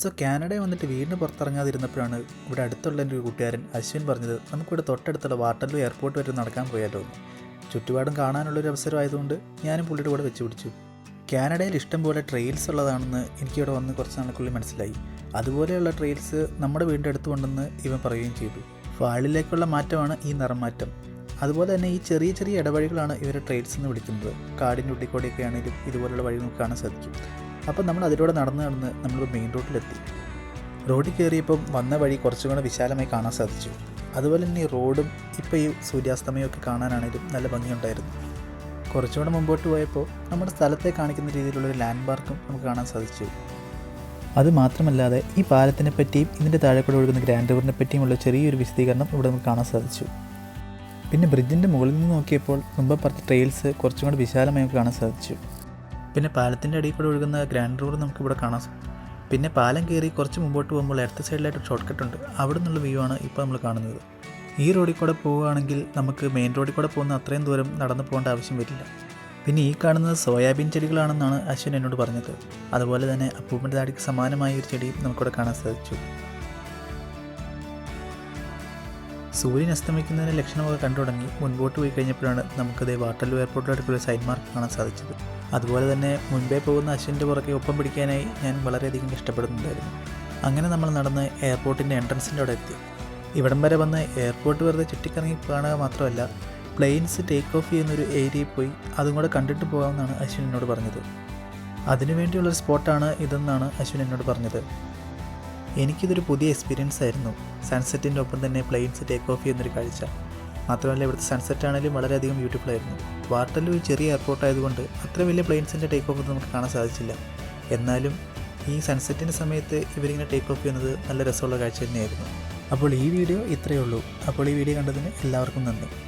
So കാനഡയിൽ വന്നിട്ട് വീടിന് പുറത്തിറങ്ങാതിരുന്നപ്പോഴാണ് ഇവിടെ അടുത്തുള്ള എന്റെ ഒരു കൂട്ടുകാരൻ അശ്വിൻ പറഞ്ഞത് നമുക്കിവിടെ തൊട്ടടുത്തുള്ള വാട്ടർലൂ എയർപോർട്ട് വരെ നടക്കാൻ പോയാലോ ചുറ്റുപാടും കാണാനുള്ളൊരു അവസരമായതുകൊണ്ട് ഞാനും പുള്ളിയുടെ കൂടെ വെച്ച് പിടിച്ചു. കാനഡയിൽ ഇഷ്ടം പോലെ ട്രെയിൽസ് ഉള്ളതാണെന്ന് എനിക്കിവിടെ വന്ന് കുറച്ച് നാൾക്കുള്ളിൽ മനസ്സിലായി. അതുപോലെയുള്ള ട്രെയിൽസ് നമ്മുടെ വീടിന്റെ അടുത്തുണ്ടെന്ന് ഇവൻ പറയുകയും ചെയ്തു. ഫാളിലേക്കുള്ള മാറ്റമാണ് ഈ നിറം മാറ്റം അതുപോലെ തന്നെ ഈ ചെറിയ ചെറിയ ഇടവഴികളാണ് ഇവരെ ട്രെയിൽസ് എന്ന് വിളിക്കുന്നത്. കാടിന്റെ ഉള്ളിൽ കൂടെയൊക്കെ ആണെങ്കിലും ഇതുപോലുള്ള വഴി നമുക്ക് കാണാൻ സാധിക്കും. അപ്പോൾ നമ്മൾ അതിലൂടെ നടന്ന് നടന്ന് നമ്മൾ മെയിൻ റോഡിലെത്തി റോഡിൽ കയറിയപ്പം വന്ന വഴി കുറച്ചും കൂടെ വിശാലമായി കാണാൻ സാധിച്ചു. അതുപോലെ തന്നെ ഈ റോഡും ഇപ്പോൾ ഈ സൂര്യാസ്തമയമൊക്കെ കാണാനാണെങ്കിലും നല്ല ഭംഗിയുണ്ടായിരുന്നു. കുറച്ചുകൂടെ മുമ്പോട്ട് പോയപ്പോൾ നമ്മുടെ സ്ഥലത്തെ കാണിക്കുന്ന രീതിയിലുള്ള ഒരു ലാൻഡ് മാർക്കും നമുക്ക് കാണാൻ സാധിച്ചു. അത് മാത്രമല്ലാതെ ഈ പാലത്തിനെ പറ്റിയും ഇതിന്റെ താഴെ കൂടെ ഒഴുകുന്ന ഗ്രാൻഡ് റിവറിനെ പറ്റിയുമുള്ള ചെറിയൊരു വിശദീകരണം ഇവിടെ നമുക്ക് കാണാൻ സാധിച്ചു. പിന്നെ ബ്രിഡ്ജിന്റെ മുകളിൽ നിന്ന് നോക്കിയപ്പോൾ മുമ്പ് പറഞ്ഞ ട്രെയിൽസ് കുറച്ചും കൂടി വിശാലമായി നമുക്ക് കാണാൻ സാധിച്ചു. പിന്നെ പാലത്തിന്റെ അടിയിൽ കൂടെ ഒഴുകുന്ന ഗ്രാൻഡ് റോഡ് നമുക്കിവിടെ കാണാൻ സാധിക്കും പിന്നെ പാലം കയറി കുറച്ച് മുമ്പോട്ട് പോകുമ്പോൾ ഇടത്ത് സൈഡിലായിട്ട് ഷോർട്ട് കട്ട് ഉണ്ട്. അവിടെ നിന്നുള്ള വ്യൂ ആണ് ഇപ്പോൾ നമ്മൾ കാണുന്നത്. ഈ റോഡിൽ കൂടെ പോവുകയാണെങ്കിൽ നമുക്ക് മെയിൻ റോഡിൽ കൂടെ പോകുന്ന അത്രയും ദൂരം നടന്നു പോകേണ്ട ആവശ്യം വരില്ല. പിന്നെ ഈ കാണുന്നത് സോയാബീൻ ചെടികളാണെന്നാണ് അശ്വിൻ എന്നോട് പറഞ്ഞത്. അതുപോലെ തന്നെ അപ്പൂപ്പന്റെ താടിക്ക് സമാനമായ ഒരു ചെടിയും നമുക്കിവിടെ കാണാൻ സാധിച്ചു. സൂര്യൻ അസ്തമിക്കുന്നതിന് ലക്ഷണമൊക്കെ കണ്ടു തുടങ്ങി മുൻപോട്ട് പോയി കഴിഞ്ഞപ്പോഴാണ് നമുക്കത് വാട്ടർലൂ എയർപോർട്ടിൽ അടുത്തുള്ള സൈഡ് മാർക്ക് കാണാൻ സാധിച്ചത്. അതുപോലെ തന്നെ മുൻപേ പോകുന്ന അശ്വിന്റെ പുറകെ ഒപ്പം പിടിക്കാനായി ഞാൻ വളരെയധികം ഇഷ്ടപ്പെടുന്നുണ്ടായിരുന്നു അങ്ങനെ നമ്മൾ നടന്ന് എയർപോർട്ടിന്റെ എൻട്രൻസിന്റെ അവിടെ എത്തി. ഇവിടം വരെ വന്ന് എയർപോർട്ട് വെറുതെ ചുറ്റിക്കറങ്ങി കാണുക മാത്രമല്ല പ്ലെയിൻസ് ടേക്ക് ഓഫ് ചെയ്യുന്നൊരു ഏരിയയിൽ പോയി അതും കൂടെ കണ്ടിട്ട് പോകാമെന്നാണ് അശ്വിൻ എന്നോട് പറഞ്ഞത്. അതിനുവേണ്ടിയുള്ളൊരു സ്പോട്ടാണ് ഇതെന്നാണ് അശ്വിൻ എന്നോട് പറഞ്ഞത്. എനിക്കിതൊരു പുതിയ എക്സ്പീരിയൻസ് ആയിരുന്നു. സൺസെറ്റിന്റെ ഒപ്പം തന്നെ പ്ലെയിൻസ് ടേക്ക് ഓഫ് ചെയ്യുന്നൊരു കാഴ്ച. മാത്രമല്ല ഇവിടുത്തെ സൺസെറ്റ് ആണെങ്കിലും വളരെയധികം ബ്യൂട്ടിഫുൾ ആയിരുന്നു. വാർട്ടലിൽ ഒരു ചെറിയ എയർപോർട്ട് ആയതുകൊണ്ട് അത്ര വലിയ പ്ലെയിൻസിന്റെ ടേക്ക് ഓഫ് നമുക്ക് കാണാൻ സാധിച്ചില്ല. എന്നാലും ഈ സൺസെറ്റിന്റെ സമയത്ത് ഇവരിങ്ങനെ ടേക്ക് ഓഫ് ചെയ്യുന്നത് നല്ല രസമുള്ള കാഴ്ച തന്നെയായിരുന്നു. അപ്പോൾ ഈ വീഡിയോ ഇത്രയേ ഉള്ളൂ. അപ്പോൾ ഈ വീഡിയോ കണ്ടതിന് എല്ലാവർക്കും നന്ദി.